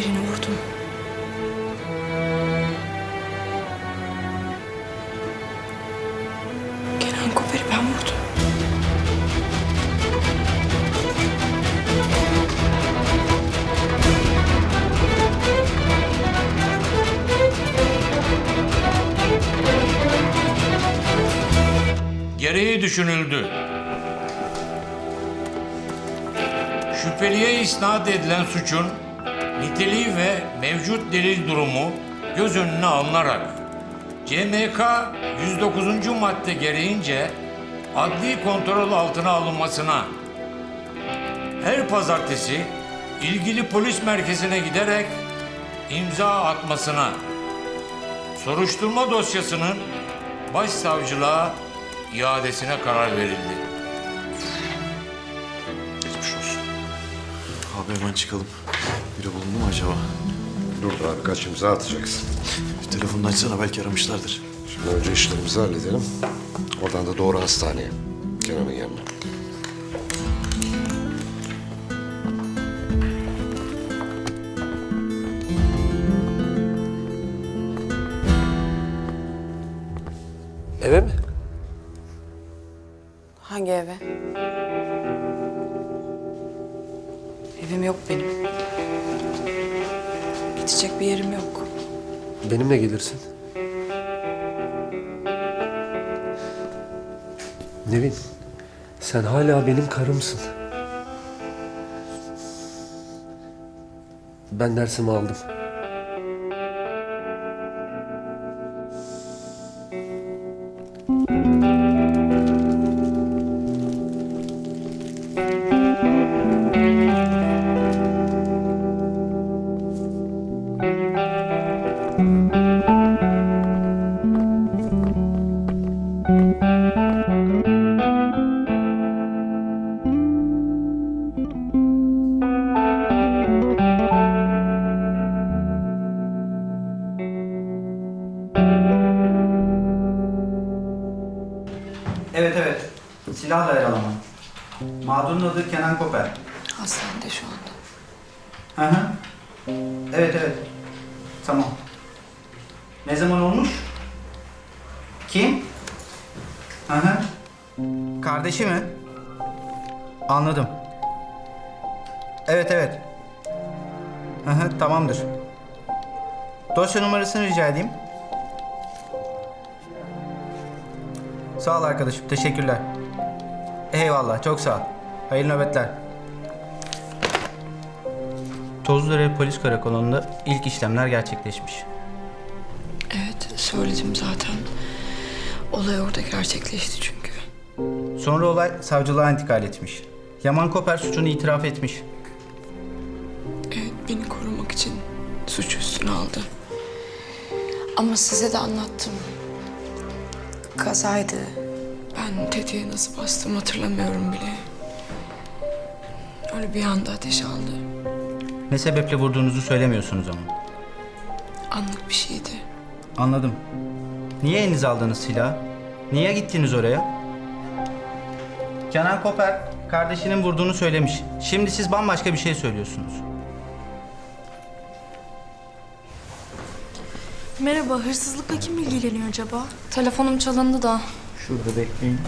Birini vurdum. Kenan Koper'i ben vurdum. Gereği düşünüldü. Şüpheliye isnat edilen suçun niteliği ve mevcut delil durumu göz önüne alınarak CMK 109. madde gereğince adli kontrol altına alınmasına her pazartesi ilgili polis merkezine giderek imza atmasına soruşturma dosyasının başsavcılığa iadesine karar verildi. Geçmiş olsun. Abi hemen çıkalım. Biri bulundu mu acaba? Dur daha birkaç imza atacaksın. Bir telefonunu açsana belki aramışlardır. Şimdi önce işlerimizi halledelim. Oradan da doğru hastaneye. Kenan'ın yanına. Eve mi? Hangi eve? Evim yok benim. Gidecek bir yerim yok. Benimle gelirsin. Nevin, sen hala benim karımsın. Ben dersimi aldım. Evet evet. Silahla yaralama. Mağdurun adı Kenan Koper. Hastanede şu anda. Hı hı. Evet evet. Tamam. Ne zaman olmuş? Kim? Hı hı. Kardeşi mi? Anladım. Evet evet. Hı hı tamamdır. Dosya numarasını rica edeyim. Sağ ol arkadaşım. Teşekkürler. Eyvallah. Çok sağ ol. Hayırlı nöbetler. Tozluderevi Polis Karakolu'nda ilk işlemler gerçekleşmiş. Evet söyledim zaten. Olay orada gerçekleşti çünkü. Sonra olay savcılığa intikal etmiş. Yaman Koper suçunu itiraf etmiş. Evet beni korumak için suç üstüne aldı. Ama size de anlattım. Kazaydı. Ben tetiğe nasıl bastım hatırlamıyorum bile. Öyle bir anda ateş aldı. Ne sebeple vurduğunuzu söylemiyorsunuz ama. Anlık bir şeydi. Anladım. Niye elinize aldınız silahı? Niye gittiniz oraya? Kenan Koper kardeşinin vurduğunu söylemiş. Şimdi siz bambaşka bir şey söylüyorsunuz. Merhaba, hırsızlıkla kim ilgileniyor acaba? Telefonum çalındı da. Şurada bekleyin.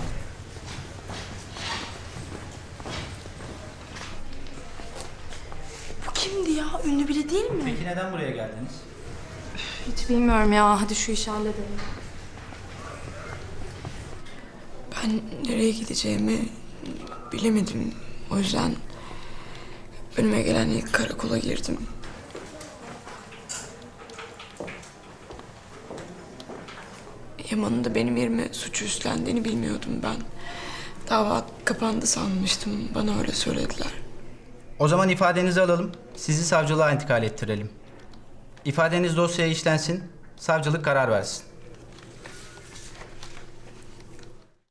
Bu kimdi ya? Ünlü biri değil mi? Peki neden buraya geldiniz? Hiç bilmiyorum ya. Hadi şu işi halledelim. Ben nereye gideceğimi bilemedim. O yüzden önüme gelen ilk karakola girdim. Yaman'ın da benim yerime suçu üstlendiğini bilmiyordum ben. Dava kapandı sanmıştım. Bana öyle söylediler. O zaman ifadenizi alalım. Sizi savcılığa intikal ettirelim. İfadeniz dosyaya işlensin. Savcılık karar versin.